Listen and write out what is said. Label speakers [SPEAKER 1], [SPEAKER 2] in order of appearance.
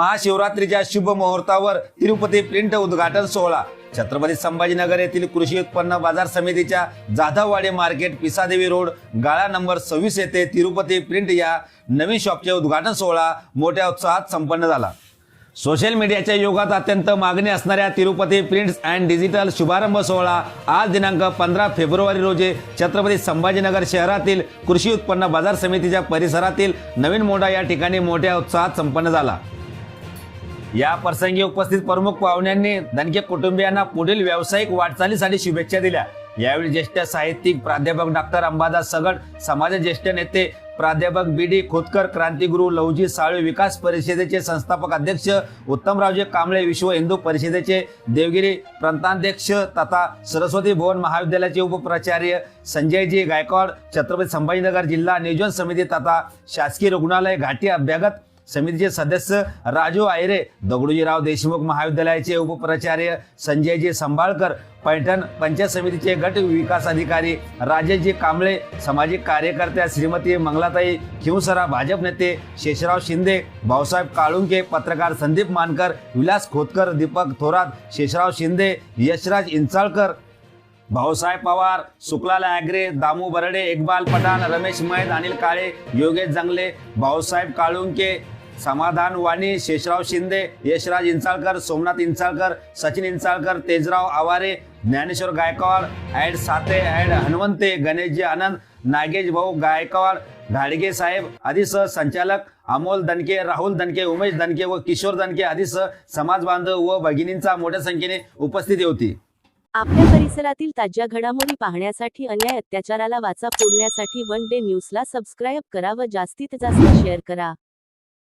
[SPEAKER 1] महाशिवरात्रीच्या शुभ मुहूर्तावर तिरुपती प्रिंट उद्घाटन सोहळा. छत्रपती संभाजीनगर येथील कृषी उत्पन्न बाजार समितीच्या जाधववाडी मार्केट पिसादेवी रोड गाळा नंबर सव्वीस येथे तिरुपती प्रिंट या नवीन शॉपचे उद्घाटन सोहळा मोठ्या उत्साहात संपन्न झाला. सोशल मीडियाच्या युगात अत्यंत मागणी असणाऱ्या तिरुपती प्रिंट्स अँड डिजिटल शुभारंभ सोहळा आज दिनांक पंधरा फेब्रुवारी रोजी छत्रपती संभाजीनगर शहरातील कृषी उत्पन्न बाजार समितीच्या परिसरातील नवीन मोडा या ठिकाणी मोठ्या उत्साहात संपन्न झाला. या प्रसंगी उपस्थित प्रमुख पाहुण्यांनी धनके कुटुंबियांना पुढील व्यावसायिक वाटचालीसाठी शुभेच्छा दिल्या. यावेळी ज्येष्ठ साहित्यिक प्राध्यापक डॉक्टर अंबादास सगट समाज ज्येष्ठ नेते प्राध्यापक बी डी खोतकर क्रांतीगुरु लवजी साळवे विकास परिषदेचे संस्थापक अध्यक्ष उत्तमरावजी कांबळे विश्व हिंदू परिषदेचे देवगिरी प्रांताध्यक्ष तथा सरस्वती भुवन महाविद्यालयाचे उपप्राचार्य संजयजी गायकवाड छत्रपती संभाजीनगर जिल्हा नियोजन समिती तथा शासकीय रुग्णालय घाटी अभ्यागत समितीचे सदस्य राजू आयरे दगडूजीराव देशमुख महाविद्यालयाचे उपप्राचार्य संजयजी संभाळकर पैठण पंचायत समितीचे गट विकास अधिकारी राजेशजी कांबळे सामाजिक कार्यकर्त्या श्रीमती मंगलाताई खिवसरा भाजप नेते शेषराव शिंदे भाऊसाहेब काळुंके पत्रकार संदीप मानकर विलास खोतकर दीपक थोरात शेषराव शिंदे यशराज इंचाळकर भाऊसाहेब पवार सुकलाल ॲग्रे दामू बरडे इक्बाल पठाण रमेश मैद अनिल काळे योगेश जंगले भाऊसाहेब काळुंके समाधान वाणी शेषराव शिंदे यशराज इंचाळकर सोमनाथ इंचाळकर सचिन इंचाळकर तेजराव आवारे ज्ञानेश्वर गायकवाड ॲड साते ॲड हनुमंते गणेशजी आनंद नागेश भाऊ गायकवाड घाडगे साहेब आदी सह संचालक अमोल दणके राहुल दणके उमेश दणके व किशोर दणके आदी सह समाज बांधव व भगिनींचा मोठ्या संख्येने उपस्थिती होती.
[SPEAKER 2] आपल्या परिसरातील ताज्या घडामोडी पाहण्यासाठी अन्याय अत्याचाराला वाचा फोडण्यासाठी वन डे न्यूजला सबस्क्राईब करा व जास्तीत जास्त शेअर करा.